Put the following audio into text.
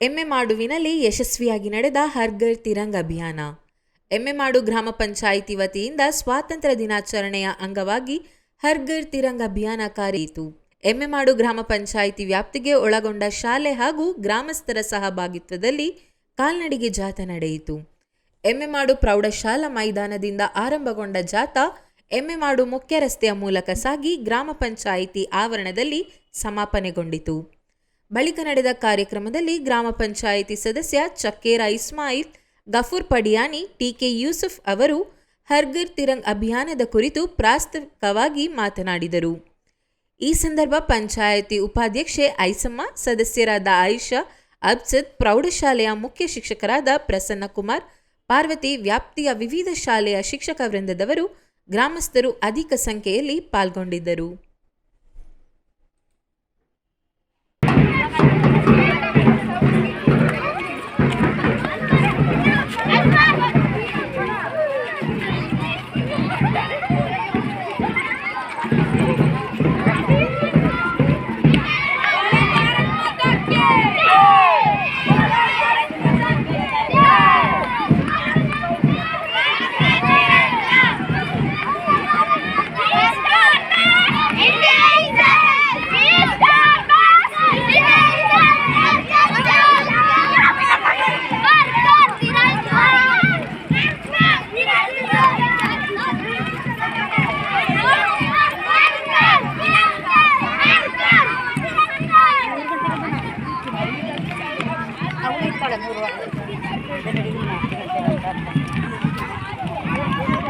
ಎಮ್ಮೆಮಾಡುವಿನಲ್ಲಿ ಯಶಸ್ವಿಯಾಗಿ ನಡೆದ ಹರ್ಗರ್ ತಿರಂಗ್ ಅಭಿಯಾನ. ಎಮ್ಮೆಮಾಡು ಗ್ರಾಮ ಪಂಚಾಯಿತಿ ವತಿಯಿಂದ ಸ್ವಾತಂತ್ರ್ಯ ದಿನಾಚರಣೆಯ ಅಂಗವಾಗಿ ಹರ್ಗರ್ ತಿರಂಗ್ ಅಭಿಯಾನ ಕಾರಿಯಿತು ಎಮ್ಮೆಮಾಡು ಗ್ರಾಮ ಪಂಚಾಯಿತಿ ವ್ಯಾಪ್ತಿಗೆ ಒಳಗೊಂಡ ಶಾಲೆ ಹಾಗೂ ಗ್ರಾಮಸ್ಥರ ಸಹಭಾಗಿತ್ವದಲ್ಲಿ ಕಾಲ್ನಡಿಗೆ ಜಾಥಾ ನಡೆಯಿತು. ಎಮ್ಮೆಮಾಡು ಪ್ರೌಢಶಾಲಾ ಮೈದಾನದಿಂದ ಆರಂಭಗೊಂಡ ಜಾಥಾ ಎಮ್ಮೆಮಾಡು ಮುಖ್ಯ ರಸ್ತೆಯ ಮೂಲಕ ಸಾಗಿ ಗ್ರಾಮ ಪಂಚಾಯಿತಿ ಆವರಣದಲ್ಲಿ ಸಮಾಪನೆಗೊಂಡಿತು. ಬಳಿಕ ನಡೆದ ಕಾರ್ಯಕ್ರಮದಲ್ಲಿ ಗ್ರಾಮ ಪಂಚಾಯಿತಿ ಸದಸ್ಯ ಚಕ್ಕೇರ ಇಸ್ಮಾಯಿಲ್, ಗಫೂರ್ ಪಡಿಯಾನಿ, ಟಿಕೆ ಯೂಸುಫ್ ಅವರು ಹರ್ಗರ್ ತಿರಂಗ್ ಅಭಿಯಾನದ ಕುರಿತು ಪ್ರಾಸ್ತಾವಿಕವಾಗಿ ಮಾತನಾಡಿದರು. ಈ ಸಂದರ್ಭ ಪಂಚಾಯಿತಿ ಉಪಾಧ್ಯಕ್ಷೆ ಐಸಮ್ಮ, ಸದಸ್ಯರಾದ ಆಯಿಷಾ ಅಬ್ಸದ್, ಪ್ರೌಢಶಾಲೆಯ ಮುಖ್ಯ ಶಿಕ್ಷಕರಾದ ಪ್ರಸನ್ನಕುಮಾರ್, ಪಾರ್ವತಿ ವ್ಯಾಪ್ತಿಯ ವಿವಿಧ ಶಾಲೆಯ ಶಿಕ್ಷಕ ವೃಂದದವರು, ಗ್ರಾಮಸ್ಥರು ಅಧಿಕ ಸಂಖ್ಯೆಯಲ್ಲಿ ಪಾಲ್ಗೊಂಡಿದ್ದರು. Everybody!